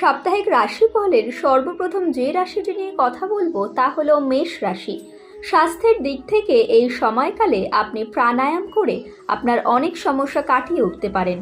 সাপ্তাহিক রাশিফলের সর্বপ্রথম যে রাশিটি নিয়ে কথা বলব তা হলো মেষ রাশি। স্বাস্থ্যের দিক থেকে এই সময়কালে আপনি প্রাণায়াম করে আপনার অনেক সমস্যা কাটিয়ে উঠতে পারেন।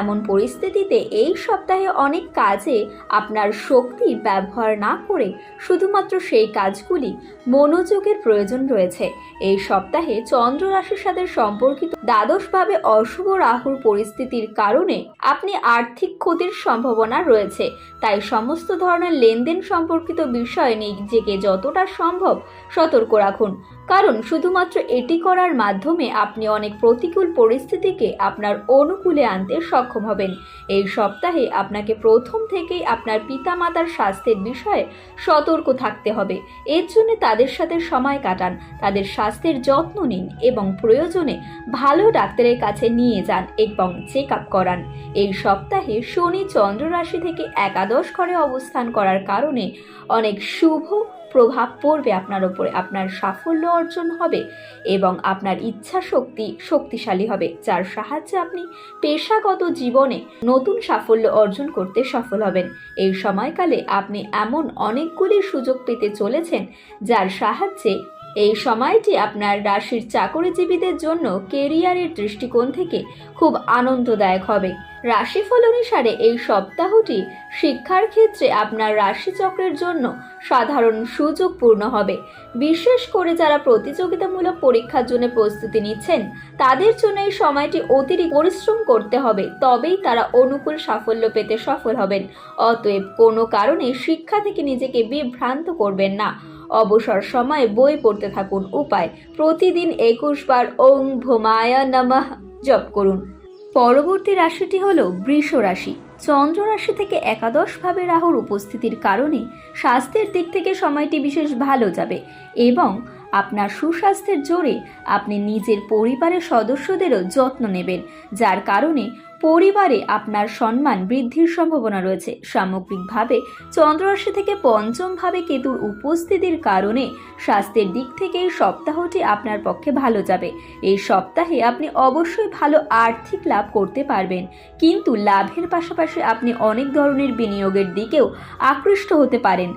এমন পরিস্থিতিতে এই সপ্তাহে অনেক কাজে আপনার শক্তি ব্যবহার না করে শুধুমাত্র সেই কাজগুলি মনোযোগের প্রয়োজন রয়েছে। এই সপ্তাহে চন্দ্র রাশির সাথে সম্পর্কিত দ্বাদশভাবে অশুভ রাহুর পরিস্থিতির কারণে আপনি আর্থিক ক্ষতির সম্ভাবনা রয়েছে। তাই সমস্ত ধরনের লেনদেন সম্পর্কিত বিষয়ে নিজেকে যতটা সম্ভব সতর্ক রাখুন। কারণ শুধুমাত্র এটি করার মাধ্যমে আপনি অনেক প্রতিকূল পরিস্থিতিকে আপনার অনুকূলে আনতে সক্ষম হবেন। এই সপ্তাহে আপনাকে প্রথম থেকেই আপনার পিতামাতার স্বাস্থ্যের বিষয়ে সতর্ক থাকতে হবে। এর জন্য তাদের সাথে সময় কাটান, তাদের স্বাস্থ্যের যত্ন নিন এবং প্রয়োজনে ভালো ডাক্তারের কাছে নিয়ে যান এবং চেক আপ করান। এই সপ্তাহে শনি চন্দ্র রাশি থেকে একাদশ ঘরে অবস্থান করার কারণে অনেক শুভ প্রভাব পড়বে আপনার ওপরে। আপনার সাফল্য অর্জন হবে এবং আপনার ইচ্ছা শক্তি শক্তিশালী হবে, যার সাহায্যে আপনি পেশাগত জীবনে নতুন সাফল্য অর্জন করতে সফল হবেন। এই সময়কালে আপনি এমন অনেকগুলি সুযোগ পেতে চলেছেন, যার সাহায্যে এই সময়টি আপনার রাশির চাকরিজীবীদের জন্য কেরিয়ারের দৃষ্টিকোণ থেকে খুব আনন্দদায়ক হবে। রাশিফল অনুসারে এই সপ্তাহটি শিক্ষার ক্ষেত্রে আপনার রাশিচক্রের জন্য সাধারণ সুযোগ পূর্ণ হবে। বিশেষ করে যারা প্রতিযোগিতামূলক পরীক্ষার জন্য প্রস্তুতি নিচ্ছেন, তাদের জন্য এই সময়টি অতিরিক্ত পরিশ্রম করতে হবে, তবেই তারা অনুকূল সাফল্য পেতে সফল হবেন। অতএব কোনো কারণে শিক্ষা থেকে নিজেকে বিভ্রান্ত করবেন না। অবসর সময়ে বই পড়তে থাকুন। উপায়, প্রতিদিন একুশ বার ওং ভোমায়া নমঃ জপ করুন। পরবর্তী রাশিটি হল বৃষ রাশি। চন্দ্র রাশি থেকে একাদশভাবে রাহুর উপস্থিতির কারণে স্বাস্থ্যের দিক থেকে সময়টি বিশেষ ভালো যাবে এবং আপনার সুস্বাস্থ্যের জোরে আপনি নিজের পরিবারের সদস্যদেরও যত্ন নেবেন, যার কারণে পরিবারে আপনার সম্মান বৃদ্ধির সম্ভাবনা রয়েছে। সামগ্রিকভাবে চন্দ্ররাশি থেকে পঞ্চমভাবে কেতুর উপস্থিতির কারণে স্বাস্থ্যের দিক থেকে এই সপ্তাহটি আপনার পক্ষে ভালো যাবে। এই সপ্তাহে আপনি অবশ্যই ভালো আর্থিক লাভ করতে পারবেন। কিন্তু লাভের পাশাপাশি আপনি অনেক ধরনের বিনিয়োগের দিকেও আকৃষ্ট হতে পারেন।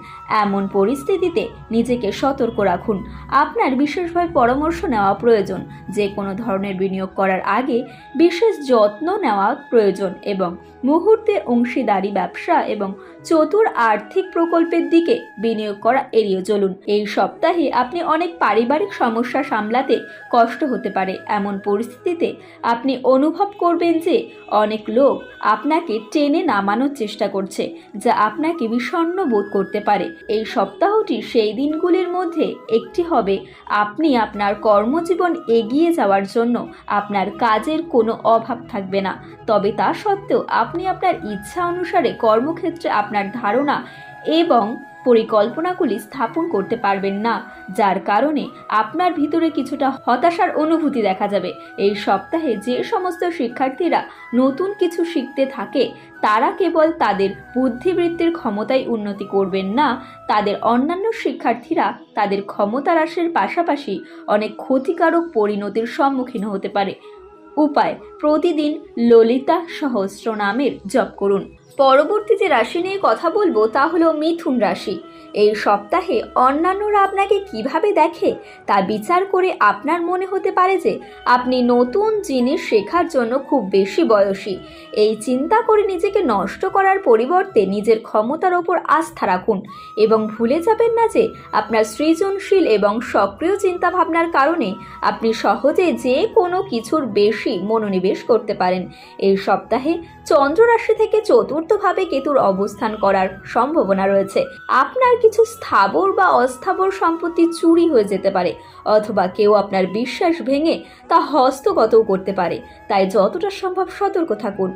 এমন পরিস্থিতিতে নিজেকে সতর্ক রাখুন। আপনার বিশেষভাবে পরামর্শ নেওয়া প্রয়োজন। যে কোনো ধরনের বিনিয়োগ করার আগে বিশেষ যত্ন নেওয়া প্রয়োজন এবং মুহূর্তে অংশীদারি ব্যবসা এবং চতুর আর্থিক প্রকল্পের দিকে বিনিয়োগ করা এড়িয়ে চলুন। এই সপ্তাহে আপনি অনেক পারিবারিক সমস্যা সামলাতে কষ্ট হতে পারে। এমন পরিস্থিতিতে আপনি অনুভব করবেন যে অনেক লোক আপনাকে টেনে নামানোর চেষ্টা করছে, যা আপনাকে বিষণ্ণ বোধ করতে পারে। এই সপ্তাহটি সেই দিনগুলির মধ্যে একটি হবে আপনি আপনার কর্মজীবন এগিয়ে যাওয়ার জন্য আপনার কাজের কোনো অভাব থাকবে না। তবে তা সত্ত্বেও আপনি আপনার ইচ্ছা অনুসারে কর্মক্ষেত্রে আপনার ধারণা এবং পরিকল্পনাগুলি স্থাপন করতে পারবেন না, যার কারণে আপনার ভিতরে কিছুটা হতাশার অনুভূতি দেখা যাবে। এই সপ্তাহে যে সমস্ত শিক্ষার্থীরা নতুন কিছু শিখতে থাকে, তারা কেবল তাদের বুদ্ধিবৃত্তির ক্ষমতায় উন্নতি করবেন না, তাদের অন্যান্য শিক্ষার্থীরা তাদের ক্ষমতা হ্রাসের পাশাপাশি অনেক ক্ষতিকারক পরিণতির সম্মুখীন হতে পারে। উপায়, প্রতিদিন ললিতা সহস্র নামের জপ করুন। পরবর্তী যে রাশি নিয়ে কথা বলব তা হলো মিথুন রাশি। এই সপ্তাহে অন্যান্যরা আপনাকে কীভাবে দেখে তা বিচার করে আপনার মনে হতে পারে যে আপনি নতুন জিনিস শেখার জন্য খুব বেশি বয়সী। এই চিন্তা করে নিজেকে নষ্ট করার পরিবর্তে নিজের ক্ষমতার ওপর আস্থা রাখুন এবং ভুলে যাবেন না যে আপনার সৃজনশীল এবং সক্রিয় চিন্তাভাবনার কারণে আপনি সহজে যে কোনো কিছুর বেশি মনোনিবেশ করতে পারেন। এই সপ্তাহে চন্দ্র রাশি থেকে চতুর্থভাবে কেতুর অবস্থান করার সম্ভাবনা রয়েছে। আপনার কিছু স্থাবর বা অস্থাবর সম্পত্তি চুরি হয়ে যেতে পারে, অথবা কেউ আপনার বিশ্বাস ভেঙে তা হস্তগতও করতে পারে। তাই যতটা সম্ভব সতর্ক থাকুন।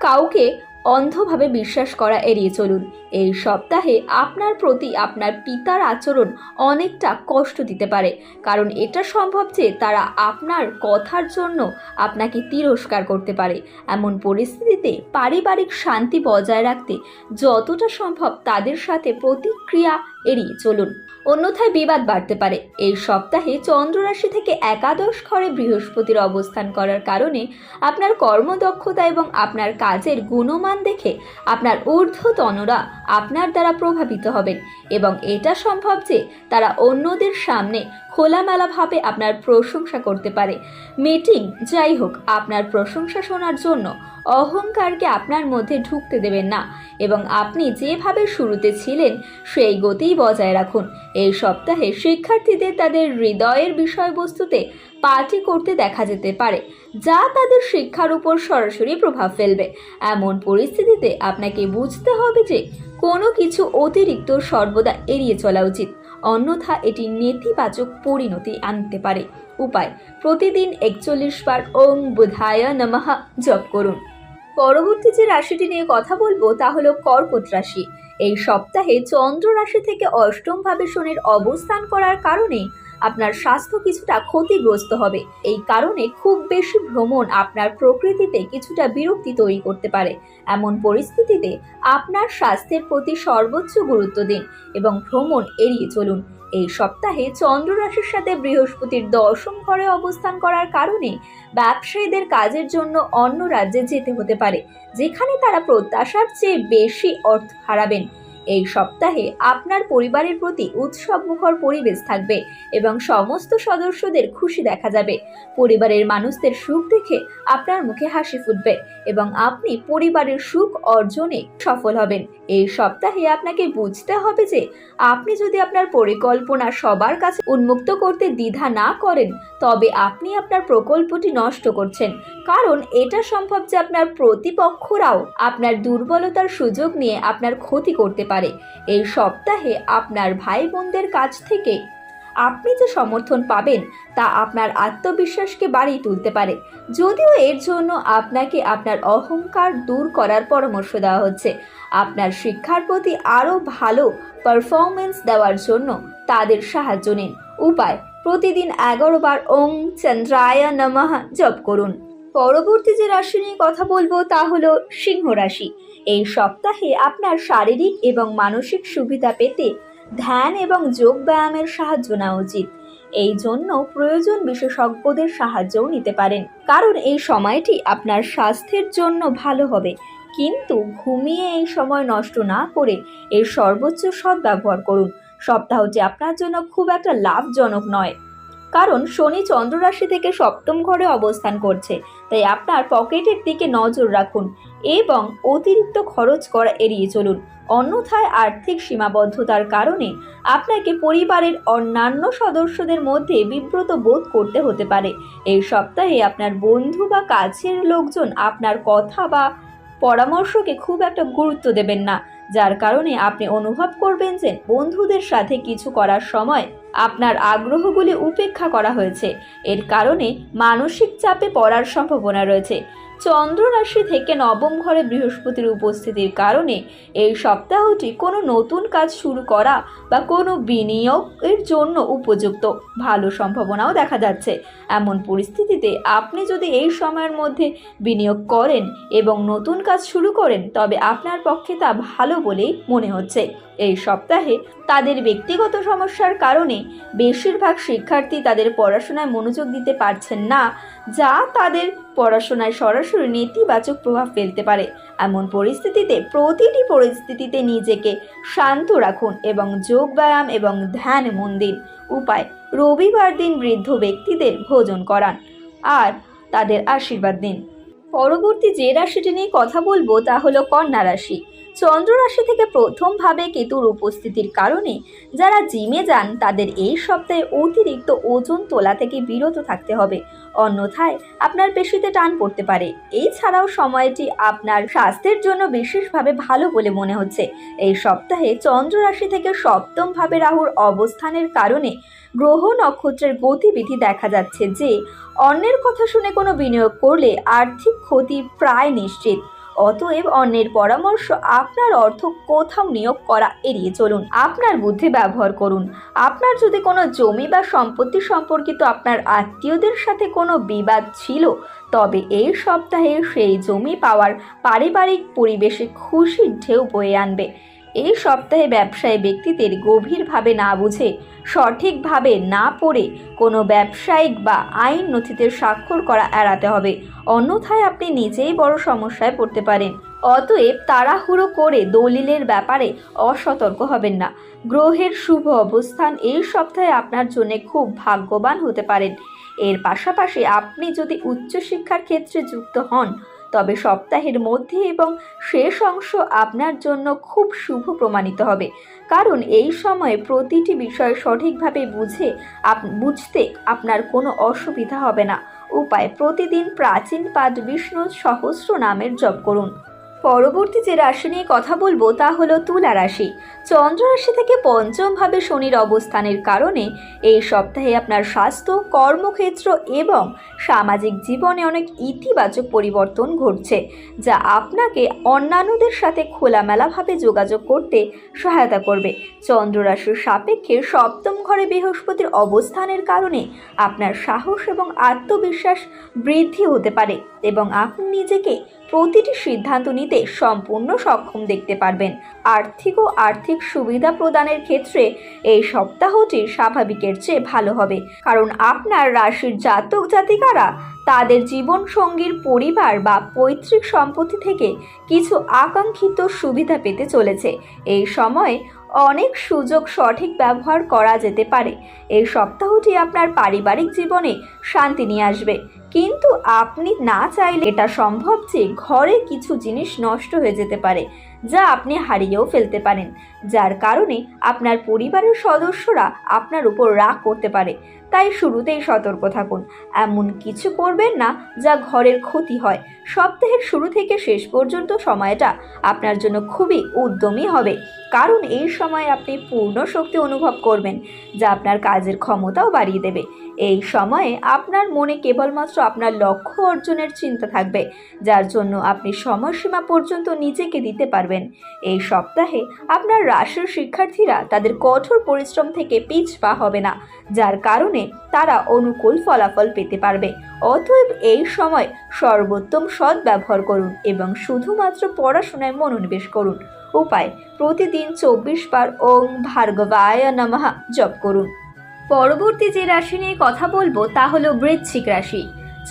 কাউকে অন্ধভাবে বিশ্বাস করা এড়িয়ে চলুন। এই সপ্তাহে আপনার প্রতি আপনার পিতার আচরণ অনেকটা কষ্ট দিতে পারে। কারণ এটা সম্ভব যে তারা আপনার কথার জন্য আপনাকে তিরস্কার করতে পারে। এমন পরিস্থিতিতে পারিবারিক শান্তি বজায় রাখতে যতটা সম্ভব তাদের সাথে প্রতিক্রিয়া এড়িয়ে চলুন। অন্যথায় বিবাদ বাড়তে পারে। এই সপ্তাহে চন্দ্ররাশি থেকে একাদশ ঘরে বৃহস্পতির অবস্থান করার কারণে আপনার কর্মদক্ষতা এবং আপনার কাজের গুণমান অবস্থান দেখে আপনার ঊর্ধ্বতনরা আপনার দ্বারা প্রভাবিত হবেন এবং এটা সম্ভব যে তারা অন্যদের সামনে খোলামেলাভাবে আপনার প্রশংসা করতে পারে। মিটিং যাই হোক, আপনার প্রশংসা শোনার জন্য অহংকারকে আপনার মধ্যে ঢুকতে দেবেন না এবং আপনি যেভাবে শুরুতে ছিলেন, সেই গতিই বজায় রাখুন। এই সপ্তাহে শিক্ষার্থীদের তাদের হৃদয়ের বিষয়বস্তুতে পার্টি করতে দেখা যেতে পারে, যা তাদের শিক্ষার উপর সরাসরি প্রভাব ফেলবে। এমন পরিস্থিতিতে আপনাকে বুঝতে হবে যে, কোনো কিছু অতিরিক্ত সর্বদা এড়িয়ে চলা উচিত, অন্যথা এটি নেতিবাচক পরিণতি আনতে পারে। উপায়, প্রতিদিন একচল্লিশ বার ওম বুধায় নমঃ জপ করুন। পরবর্তী যে রাশিটি নিয়ে কথা বলব তা হলো কর্কট রাশি। এই সপ্তাহে চন্দ্র রাশি থেকে অষ্টম ভাবে শনির অবস্থান করার কারণে আপনার স্বাস্থ্য কিছুটা ক্ষতিগ্রস্ত হবে। এই কারণে খুব বেশি ভ্রমণ আপনার প্রকৃতিতে কিছুটা বিরক্তি তৈরি করতে পারে। এমন পরিস্থিতিতে আপনার স্বাস্থ্যের প্রতি সর্বোচ্চ গুরুত্ব দিন এবং ভ্রমণ এড়িয়ে চলুন। এই সপ্তাহে চন্দ্র রাশির সাথে বৃহস্পতির দশম ঘরে অবস্থান করার কারণে ব্যবসায়ীদের কাজের জন্য অন্য রাজ্যে যেতে হতে পারে, যেখানে তারা প্রত্যাশার চেয়ে বেশি অর্থ হারাবেন। এই সপ্তাহে আপনার পরিবারের প্রতি উৎসবমুখর পরিবেশ থাকবে এবং সমস্ত সদস্যদের খুশি দেখা যাবে। পরিবারের মানুষদের সুখ দেখে আপনার মুখে হাসি ফুটবে এবং আপনি পরিবারের সুখ অর্জনে সফল হবেন। এই সপ্তাহে আপনাকে বুঝতে হবে যে আপনি যদি আপনার পরিকল্পনা সবার কাছে উন্মুক্ত করতে দ্বিধা না করেন, তবে আপনি আপনার প্রকল্পটি নষ্ট করছেন। কারণ এটা সম্ভব যে আপনার প্রতিপক্ষরাও আপনার দুর্বলতার সুযোগ নিয়ে আপনার ক্ষতি করতে পারে এই সপ্তাহে আপনার ভাই বোনদের কাছ থেকে আপনি যে সমর্থন পাবেন তা আপনার আত্মবিশ্বাসকে বাড়িয়ে তুলতে পারে। যদিও এর জন্য আপনাকে আপনার অহংকার দূর করার পরামর্শ দেওয়া হচ্ছে। আপনার শিক্ষার প্রতি আরও ভালো পারফরমেন্স দেওয়ার জন্য তাদের সাহায্য নিন। উপায়, প্রতিদিন এগারো বার ওং চন্দ্রায় নমঃ জপ করুন। পরবর্তী যে রাশি নিয়ে কথা বলব তা হলো সিংহ রাশি। এই সপ্তাহে আপনার শারীরিক এবং মানসিক সুবিধা পেতে ধ্যান এবং যোগ ব্যায়ামের সাহায্য নেওয়া উচিত। এই জন্য প্রয়োজন বিশেষজ্ঞদের সাহায্যও নিতে পারেন। কারণ এই সময়টি আপনার স্বাস্থ্যের জন্য ভালো হবে। কিন্তু ঘুমিয়ে এই সময় নষ্ট না করে এর সর্বোচ্চ সদ্ব্যবহার করুন। সপ্তাহটি আপনার জন্য খুব একটা লাভজনক নয়। কারণ শনি চন্দ্র রাশি থেকে সপ্তম ঘরে অবস্থান করছে। তাই আপনার পকেটের দিকে নজর রাখুন এবং অতিরিক্ত খরচ করা এড়িয়ে চলুন। অন্যথায় আর্থিক সীমাবদ্ধতার কারণে আপনাকে পরিবারের অন্যান্য সদস্যদের মধ্যে বিব্রত বোধ করতে হতে পারে। এই সপ্তাহে আপনার বন্ধু বা কাছের লোকজন আপনার কথা বা পরামর্শকে খুব একটা গুরুত্ব দেবেন না। যার কারণে আপনি অনুভব করবেন যে বন্ধুদের সাথে কিছু করার সময় আপনার আগ্রহগুলি উপেক্ষা করা হয়েছে। এর কারণে মানসিক চাপে পড়ার সম্ভাবনা রয়েছে। চন্দ্র রাশি থেকে নবম ঘরে বৃহস্পতির উপস্থিতির কারণে এই সপ্তাহটি কোনো নতুন কাজ শুরু করা বা কোনো বিনিয়োগের জন্য উপযুক্ত। ভালো সম্ভাবনাও দেখা যাচ্ছে। এমন পরিস্থিতিতে আপনি যদি এই সময়ের মধ্যে বিনিয়োগ করেন এবং নতুন কাজ শুরু করেন, তবে আপনার পক্ষে তা ভালো বলেই মনে হচ্ছে। এই সপ্তাহে তাদের ব্যক্তিগত সমস্যার কারণে বেশিরভাগ শিক্ষার্থী তাদের পড়াশোনায় মনোযোগ দিতে পারছেন না যা তাদের পড়াশোনায় সরাসরি নেতিবাচক প্রভাব ফেলতে পারে। এমন পরিস্থিতিতে প্রতিটি পরিস্থিতিতে নিজেকে শান্ত রাখুন এবং যোগ ব্যায়াম এবং ধ্যান মন দিন উপায় রবিবার দিন বৃদ্ধ ব্যক্তিদের ভোজন করান আর তাদের আশীর্বাদ দিন পরবর্তী যে রাশিটি নিয়ে কথা বলব তা হলো কন্যা রাশি। চন্দ্র রাশি থেকে প্রথমভাবে কেতুর উপস্থিতির কারণে যারা জিমে যান, তাদের এই সপ্তাহে অতিরিক্ত ওজন তোলা থেকে বিরত থাকতে হবে। অন্যথায় আপনার পেশিতে টান পড়তে পারে। এছাড়াও সময়টি আপনার স্বাস্থ্যের জন্য বিশেষভাবে ভালো বলে মনে হচ্ছে। এই সপ্তাহে চন্দ্র রাশি থেকে সপ্তমভাবে রাহুর অবস্থানের কারণে গ্রহ নক্ষত্রের গতিবিধি দেখা যাচ্ছে যে, অন্যের কথা শুনে কোনো বিনিয়োগ করলে আর্থিক ক্ষতি প্রায় নিশ্চিত। অতএব অন্যের পরামর্শ আপনার অর্থ কোথাও নিয়োগ করা এড়িয়ে চলুন। আপনার বুদ্ধি ব্যবহার করুন। আপনার যদি কোনো জমি বা সম্পত্তি সম্পর্কিত আপনার আত্মীয়দের সাথে কোনো বিবাদ ছিল, তবে এই সপ্তাহে সেই জমি পাওয়ার পারিবারিক পরিবেশে খুশির ঢেউ বয়ে আনবে। এই সপ্তাহে ব্যবসায়ী ব্যক্তিদের গভীরভাবে না বুঝে, সঠিকভাবে না পড়ে কোনো ব্যবসায়িক বা আইন নথিতে স্বাক্ষর করা এড়াতে হবে। অন্যথায় আপনি নিজেই বড় সমস্যায় পড়তে পারেন। অতএব তাড়াহুড়ো করে দলিলের ব্যাপারে অসতর্ক হবেন না। গ্রহের শুভ অবস্থান এই সপ্তাহে আপনার জন্য খুব ভাগ্যবান হতে পারেন। এর পাশাপাশি আপনি যদি উচ্চশিক্ষার ক্ষেত্রে যুক্ত হন তবে সপ্তাহের মধ্যে এবং শেষ অংশ আপনার জন্য খুব শুভ প্রমাণিত হবে। কারণ এই সময়ে প্রতিটি বিষয় সঠিকভাবে বুঝে আপ, বুঝতে আপনার কোনো অসুবিধা হবে না। উপায়, প্রতিদিন প্রাচীন পাঠ বিষ্ণু সহস্র নামের জপ করুন। পরবর্তী যে রাশি নিয়ে কথা বলব তা হলো তুলা রাশি। চন্দ্র রাশি থেকে পঞ্চমভাবে শনির অবস্থানের কারণে এই সপ্তাহে আপনার স্বাস্থ্য, কর্মক্ষেত্র এবং সামাজিক জীবনে অনেক ইতিবাচক পরিবর্তন ঘটছে, যা আপনাকে অন্যান্যদের সাথে খোলামেলাভাবে যোগাযোগ করতে সহায়তা করবে। চন্দ্র রাশির সাপেক্ষে সপ্তম ঘরে বৃহস্পতির অবস্থানের কারণে আপনার সাহস এবং আত্মবিশ্বাস বৃদ্ধি হতে পারে এবং আপনি নিজেকে প্রতিটি সিদ্ধান্ত নিতে সম্পূর্ণ সক্ষম দেখতে পারবেন। আর্থিক ও আর্থিক সুবিধা প্রদানের ক্ষেত্রে এই সপ্তাহটি স্বাভাবিকের চেয়ে ভালো হবে। কারণ আপনার রাশির জাতক জাতিকারা তাদের জীবন সঙ্গীর পরিবার বা পৈতৃক সম্পত্তি থেকে কিছু আকাঙ্ক্ষিত সুবিধা পেতে চলেছে। এই সময় অনেক সুযোগ সঠিক ব্যবহার করা যেতে পারে। এই সপ্তাহটি আপনার পারিবারিক জীবনে শান্তি নিয়ে আসবে। কিন্তু আপনি না চাইলে এটা সম্ভব যে ঘরে কিছু জিনিস নষ্ট হয়ে যেতে পারে, যা আপনি হারিয়েও ফেলতে পারেন। যার কারণে আপনার পরিবারের সদস্যরা আপনার উপর রাগ করতে পারে। তাই শুরুতেই সতর্ক থাকুন। এমন কিছু করবেন না যা ঘরের ক্ষতি হয়। সপ্তাহের শুরু থেকে শেষ পর্যন্ত সময়টা আপনার জন্য খুবই উদ্যমী হবে। কারণ এই সময় আপনি পূর্ণ শক্তি অনুভব করবেন, যা আপনার কাজের ক্ষমতাও বাড়িয়ে দেবে। এই সময়ে আপনার মনে কেবলমাত্র আপনার লক্ষ্য অর্জনের চিন্তা থাকবে, যার জন্য আপনি সময়সীমা পর্যন্ত নিজেকে দিতে পারবেন। এই সপ্তাহে আপনার রাশির শিক্ষার্থীরা তাদের কঠোর পরিশ্রম থেকে পিছ পা হবে না, যার কারণে তারা অনুকূল ফলাফল পেতে পারবে। অতএব এই সময় সর্বোত্তম সৎ ব্যবহার করুন এবং শুধুমাত্র পড়াশোনায় মনোনিবেশ করুন। উপায়, প্রতিদিন চব্বিশ বার ওং ভার্গবায় নমঃ জপ করুন। পরবর্তী যে রাশি নিয়ে কথা বলব তা হলো বৃশ্চিক রাশি।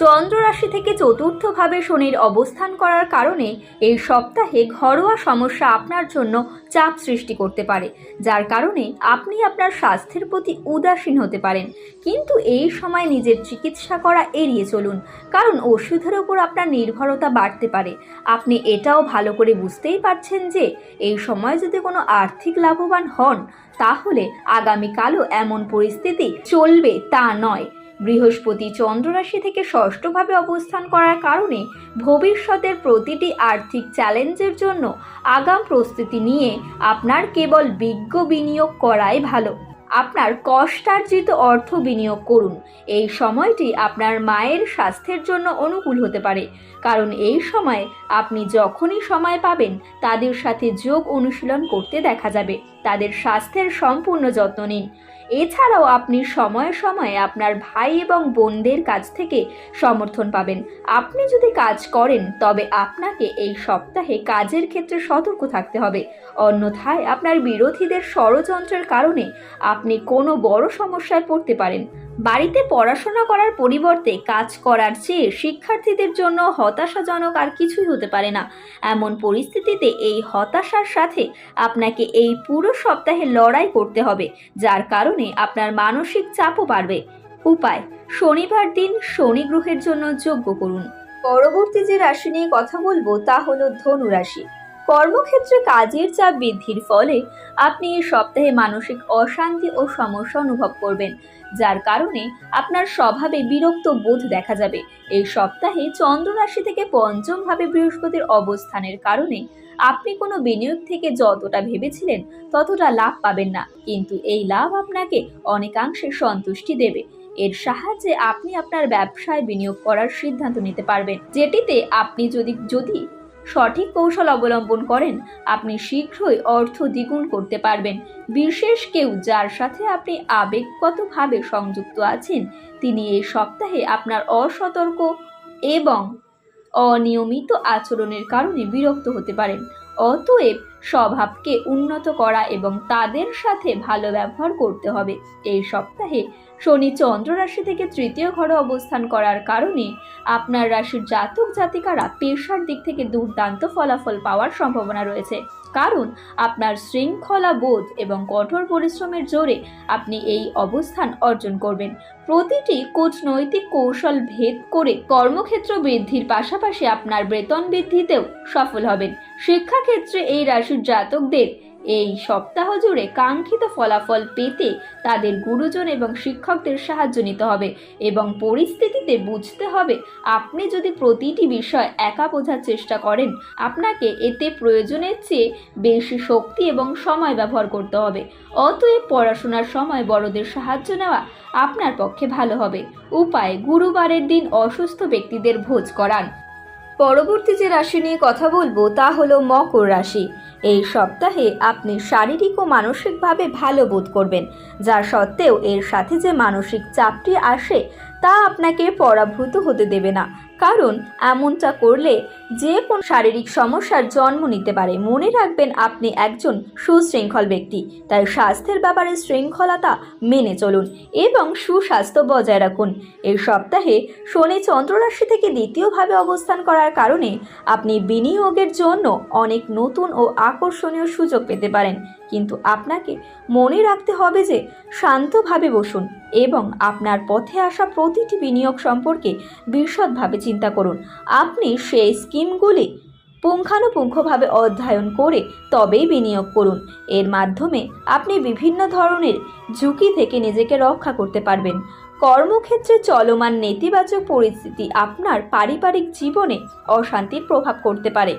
চন্দ্র রাশি থেকে চতুর্থভাবে শনির অবস্থান করার কারণে এই সপ্তাহে ঘরোয়া সমস্যা আপনার জন্য চাপ সৃষ্টি করতে পারে, যার কারণে আপনি আপনার স্বাস্থ্যের প্রতি উদাসীন হতে পারেন। কিন্তু এই সময় নিজের চিকিৎসা করা এড়িয়ে চলুন, কারণ ওষুধের ওপর আপনার নির্ভরতা বাড়তে পারে। আপনি এটাও ভালো করে বুঝতেই পারছেন যে, এই সময় যদি কোনো আর্থিক লাভবান হন, তাহলে আগামীকালও এমন পরিস্থিতি চলবে তা নয়। বৃহস্পতি চন্দ্র রাশি থেকে ষষ্ঠভাবে অবস্থান করার কারণে ভবিষ্যতের প্রতিটি আর্থিক চ্যালেঞ্জের জন্য আগাম প্রস্তুতি নিয়ে আপনার কেবল বিজ্ঞ বিনিয়োগ করাই ভালো। আপনার কষ্টার্জিত অর্থ বিনিয়োগ করুন। এই সময়টি আপনার মায়ের স্বাস্থ্যের জন্য অনুকূল হতে পারে। কারণ এই সময় আপনি যখনই সময় পাবেন, তাদের সাথে যোগ অনুশীলন করতে দেখা যাবে। তাদের স্বাস্থ্যের সম্পূর্ণ যত্ন নিন। এছাড়াও আপনি সময়ে সময়ে আপনার ভাই এবং বোনদের কাছ থেকে সমর্থন পাবেন। আপনি যদি কাজ করেন, তবে আপনাকে এই সপ্তাহে কাজের ক্ষেত্রে সতর্ক থাকতে হবে। অন্যথায় আপনার বিরোধীদের ষড়যন্ত্রের কারণে আপনি কোনো বড় সমস্যায় পড়তে পারেন। বাড়িতে পড়াশোনা করার পরিবর্তে কাজ করার চেয়ে শিক্ষার্থীদের জন্য হতাশাজনক আর কিছুই হতে পারে না। এমন পরিস্থিতিতে এই হতাশার সাথে আপনাকে এই পুরো সপ্তাহে লড়াই করতে হবে, যার কারণে আপনার মানসিক চাপও বাড়বে। উপায়, শনিবার দিন শনি গ্রহের জন্য যোগ্য করুন। পরবর্তী যে রাশি নিয়ে কথা বলব তা হলো ধনু রাশি। কর্মক্ষেত্রে কাজের চাপ বৃদ্ধির ফলে আপনি এই সপ্তাহে মানসিক অশান্তি ও সমস্যা অনুভব করবেন, যার কারণে আপনার স্বভাবে বিরক্ত বোধ দেখা যাবে। এই সপ্তাহে চন্দ্র রাশি থেকে পঞ্চমভাবে বৃহস্পতির অবস্থানের কারণে আপনি কোনো বিনিয়োগ থেকে যতটা ভেবেছিলেন ততটা লাভ পাবেন না, কিন্তু এই লাভ আপনাকে অনেকাংশে সন্তুষ্টি দেবে। এর সাহায্যে আপনি আপনার ব্যবসায় বিনিয়োগ করার সিদ্ধান্ত নিতে পারবেন, যেটিতে আপনি যদি যদি সঠিক কৌশল অবলম্বন করেন, আপনি শীঘ্রই অর্থ দ্বিগুণ করতে পারবেন। বিশেষ কেউ যার সাথে আপনি আবেগগতভাবে সংযুক্ত আছেন, তিনি এই সপ্তাহে আপনার অসতর্ক এবং অনিয়মিত আচরণের কারণে বিরক্ত হতে পারেন। অতএব স্বভাবকে উন্নত করা এবং তাদের সাথে ভালো ব্যবহার করতে হবে। এই সপ্তাহে শনি চন্দ্র রাশি থেকে তৃতীয় ঘরে অবস্থান করার কারণে আপনার রাশির জাতক জাতিকারা পেশার দিক থেকে দুর্দান্ত ফলাফল পাওয়ার সম্ভাবনা রয়েছে। কারণ আপনার শৃঙ্খলা বোধ এবং কঠোর পরিশ্রমের জোরে আপনি এই অবস্থান অর্জন করবেন। প্রতিটি কূটনৈতিক কৌশল ভেদ করে কর্মক্ষেত্র বৃদ্ধির পাশাপাশি আপনার বেতন বৃদ্ধিতেও সফল হবেন। শিক্ষাক্ষেত্রে এই রাশির জাতকদের এই সপ্তাহ জুড়ে কাঙ্ক্ষিত ফলাফল পেতে তাদের গুরুজন এবং শিক্ষকদের সাহায্য নিতে হবে এবং পরিস্থিতিতে বুঝতে হবে আপনি যদি প্রতিটি বিষয় একা বোঝার চেষ্টা করেন, আপনাকে এতে প্রয়োজনের চেয়ে বেশি শক্তি এবং সময় ব্যবহার করতে হবে। অতএব পড়াশোনার সময় বড়দের সাহায্য নেওয়া আপনার পক্ষে ভালো হবে। উপায়, গুরুবারের দিন অসুস্থ ব্যক্তিদের ভোজ করান। পরবর্তী যে রাশি নিয়ে কথা বলব তা হলো মকর রাশি। এই সপ্তাহে আপনি শারীরিক ও মানসিকভাবে ভালো বোধ করবেন। যা সত্ত্বেও এর সাথে যে মানসিক চাপটি আসে তা আপনাকে পরাভূত হতে দেবে না। কারণ এমনটা করলে যে কোন শারীরিক সমস্যার জন্ম নিতে পারে। মনে রাখবেন, আপনি একজন সুশৃঙ্খল ব্যক্তি। তাই স্বাস্থ্যের ব্যাপারে শৃঙ্খলতা মেনে চলুন এবং সুস্বাস্থ্য বজায় রাখুন। এই সপ্তাহে শনি চন্দ্ররাশি থেকে দ্বিতীয়ভাবে অবস্থান করার কারণে আপনি বিনিয়োগের জন্য অনেক নতুন ও আকর্ষণীয় সুযোগ পেতে পারেন। কিন্তু আপনাকে মনে রাখতে হবে যে শান্তভাবে বসুন এবং আপনার পথে আসা প্রতিটি বিনিয়োগ সম্পর্কে বিশদভাবে চিন্তা করুন। আপনি সেই স্কিমগুলি পুঙ্খানুপুঙ্খভাবে অধ্যয়ন করে তবেই বিনিয়োগ করুন। এর মাধ্যমে আপনি বিভিন্ন ধরনের ঝুঁকি থেকে নিজেকে রক্ষা করতে পারবেন। কর্মক্ষেত্রে চলমান নেতিবাচক পরিস্থিতি আপনার পারিবারিক জীবনে অশান্তির প্রভাব করতে পারে।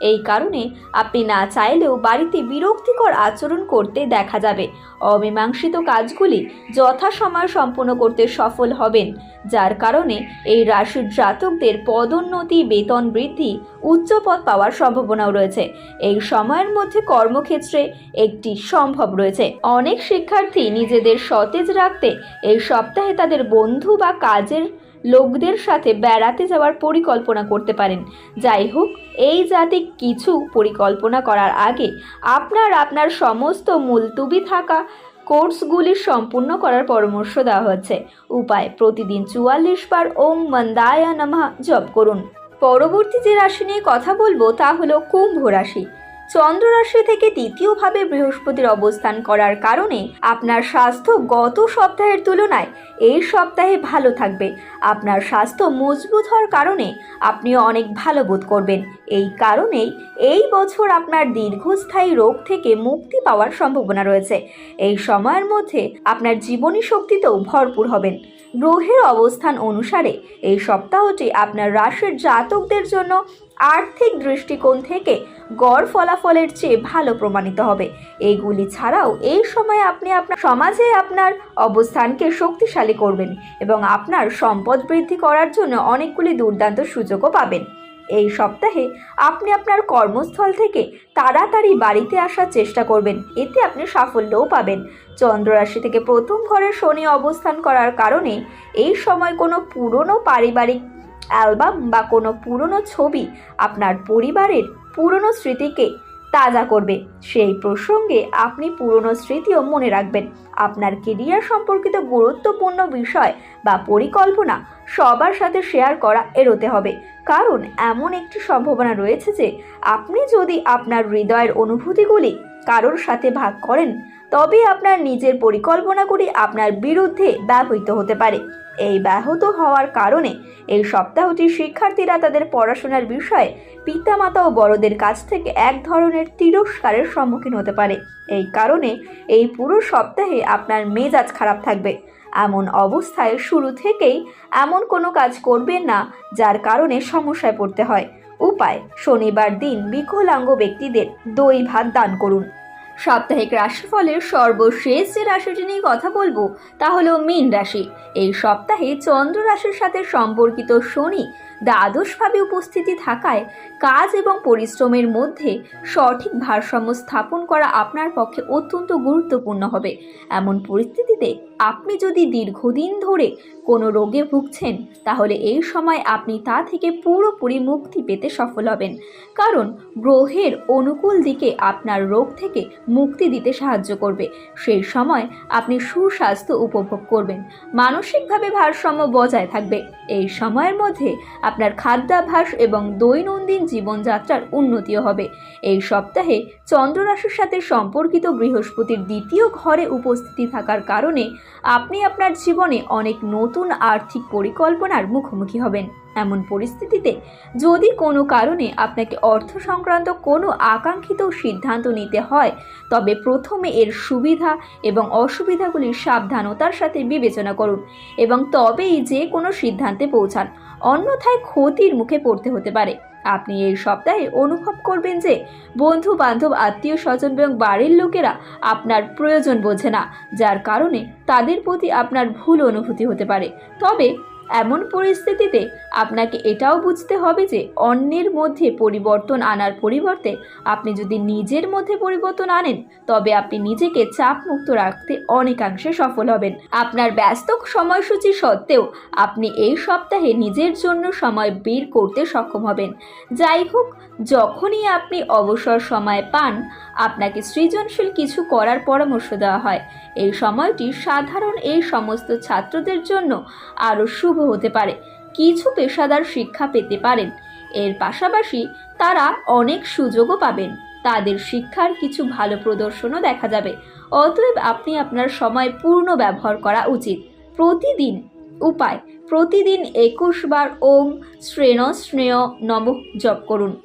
এই কারণে আপনি না চাইলেও বাড়িতে বিরক্তিকর আচরণ করতে দেখা যাবে। অমীমাংসিত কাজগুলি যথাসময় সম্পূর্ণ করতে সফল হবেন, যার কারণে এই রাশির জাতকদের পদোন্নতি, বেতন বৃদ্ধি উচ্চ পদ পাওয়ার সম্ভাবনাও রয়েছে। এই সময়ের মধ্যে কর্মক্ষেত্রে একটি সম্ভব রয়েছে। অনেক শিক্ষার্থী নিজেদের সতেজ রাখতে এই সপ্তাহে তাদের বন্ধু বা কাজের লোকদের সাথে বেড়াতে যাওয়ার পরিকল্পনা করতে পারেন। যাই হোক, এই জাতি কিছু পরিকল্পনা করার আগে আপনার আপনার সমস্ত মুলতুবি থাকা কোর্সগুলি সম্পূর্ণ করার পরামর্শ দেওয়া হচ্ছে। উপায়, প্রতিদিন চুয়াল্লিশ বার ওম মন্দায়া নমঃ জপ করুন। পরবর্তী যে রাশি নিয়ে কথা বলব তা হলো কুম্ভ রাশি। চন্দ্র রাশি থেকে তৃতীয়ভাবে বৃহস্পতির অবস্থান করার কারণে আপনার স্বাস্থ্য গত সপ্তাহের তুলনায় এই সপ্তাহে ভালো থাকবে। আপনার স্বাস্থ্য মজবুত হওয়ার কারণে আপনি অনেক ভালো বোধ করবেন। এই কারণেই এই বছর আপনার দীর্ঘস্থায়ী রোগ থেকে মুক্তি পাওয়ার সম্ভাবনা রয়েছে। এই সময়ের মধ্যে আপনার জীবনী শক্তিতেও ভরপুর হবেন। গ্রহের অবস্থান অনুসারে এই সপ্তাহটি আপনার রাশির জাতকদের জন্য আর্থিক দৃষ্টিকোণ থেকে গড় ফলাফলের চেয়ে ভালো প্রমাণিত হবে। এইগুলি ছাড়াও এই সময় আপনি আপনার সমাজে আপনার অবস্থানকে শক্তিশালী করবেন এবং আপনার সম্পদ বৃদ্ধি করার জন্য অনেকগুলি দুর্দান্ত সুযোগও পাবেন। এই সপ্তাহে আপনি আপনার কর্মস্থল থেকে তাড়াতাড়ি বাড়িতে আসার চেষ্টা করবেন। এতে আপনি সাফল্যও পাবেন। চন্দ্ররাশি থেকে প্রথম ঘরে শনি অবস্থান করার কারণে এই সময় কোনো পুরনো পারিবারিক অ্যালবাম বা কোনো পুরনো ছবি আপনার পরিবারের পুরনো স্মৃতিকে তাজা করবে। সেই প্রসঙ্গে আপনি পুরনো স্মৃতিও মনে রাখবেন। আপনার কেরিয়ার সম্পর্কিত গুরুত্বপূর্ণ বিষয় বা পরিকল্পনা সবার সাথে শেয়ার করা এড়োতে হবে। কারণ এমন একটি সম্ভাবনা রয়েছে যে, আপনি যদি আপনার হৃদয়ের অনুভূতিগুলি কারোর সাথে ভাগ করেন তবে আপনার নিজের পরিকল্পনাগুলি আপনার বিরুদ্ধে ব্যবহৃত হতে পারে। এই ব্যাহত হওয়ার কারণে এই সপ্তাহটি শিক্ষার্থীরা তাদের পড়াশোনার বিষয়ে পিতামাতা ও বড়দের কাছ থেকে এক ধরনের তিরস্কারের সম্মুখীন হতে পারে। এই কারণে এই পুরো সপ্তাহে আপনার মেজাজ খারাপ থাকবে। এমন অবস্থায় শুরু থেকেই এমন কোনো কাজ করবেন না, যার কারণে সমস্যায় পড়তে হয়। উপায়, শনিবার দিন বিকলাঙ্গ ব্যক্তিদের দই ভাত দান করুন। সাপ্তাহিক রাশিফলের সর্বশেষ যে রাশিটি নিয়ে কথা বলব, তা হলো মীন রাশি। এই সপ্তাহে চন্দ্র রাশির সাথে সম্পর্কিত শনি দ্বাদশভাবে উপস্থিতি থাকায় কাজ এবং পরিশ্রমের মধ্যে সঠিক ভারসাম্য স্থাপন করা আপনার পক্ষে অত্যন্ত গুরুত্বপূর্ণ হবে। এমন পরিস্থিতিতে আপনি যদি দীর্ঘদিন ধরে কোনো রোগে ভুগছেন, তাহলে এই সময় আপনি তা থেকে পুরোপুরি মুক্তি পেতে সফল হবেন। কারণ গ্রহের অনুকূল দিকে আপনার রোগ থেকে মুক্তি দিতে সাহায্য করবে। সেই সময় আপনি সুস্বাস্থ্য উপভোগ করবেন। মানসিকভাবে ভারসাম্য বজায় থাকবে। এই সময়ের মধ্যে আপনার খাদ্যাভ্যাস এবং দৈনন্দিন জীবনযাত্রার উন্নতিও হবে। এই সপ্তাহে চন্দ্ররাশির সাথে সম্পর্কিত বৃহস্পতির দ্বিতীয় ঘরে উপস্থিতি থাকার কারণে আপনি আপনার জীবনে অনেক নতুন আর্থিক পরিকল্পনার মুখোমুখি হবেন। এমন পরিস্থিতিতে যদি কোনো কারণে আপনাকে অর্থ সংক্রান্ত কোনো আকাঙ্ক্ষিত সিদ্ধান্ত নিতে হয়, তবে প্রথমে এর সুবিধা এবং অসুবিধাগুলির সাবধানতার সাথে বিবেচনা করুন এবং তবেই যে কোনো সিদ্ধান্তে পৌঁছান। অন্যথায় ক্ষতির মুখে পড়তে হতে পারে। আপনি এই সপ্তাহে অনুভব করবেন যে বন্ধু বান্ধব আত্মীয় স্বজন এবং বাড়ির লোকেরা আপনার প্রয়োজন বোঝে না, যার কারণে তাদের প্রতি আপনার ভুল অনুভূতি হতে পারে। তবে এমন পরিস্থিতিতে আপনাকে এটাও বুঝতে হবে যে অন্যের মধ্যে পরিবর্তন আনার পরিবর্তে আপনি যদি নিজের মধ্যে পরিবর্তন আনেন, তবে আপনি নিজেকে চাপমুক্ত রাখতে অনেকাংশে সফল হবেন। আপনার ব্যস্ত সময়সূচি সত্ত্বেও আপনি এই সপ্তাহে নিজের জন্য সময় বের করতে সক্ষম হবেন। যাই হোক, যখনই আপনি অবসর সময় পান, আপনাকে সৃজনশীল কিছু করার পরামর্শ দেওয়া হয়। এই সময়টি সাধারণ এই সমস্ত ছাত্রদের জন্য আরও শুভ হতে পারে। কিছু পেশাদার শিক্ষা পেতে পারেন। এর পাশাপাশি তারা অনেক সুযোগও পাবেন। তাদের শিক্ষার কিছু ভালো প্রদর্শনও দেখা যাবে। অতএব আপনি আপনার সময় পূর্ণ ব্যবহার করা উচিত। প্রতিদিন উপায়, প্রতিদিন একুশ বার ওম শ্রেণ স্নেহ নব জপ করুন।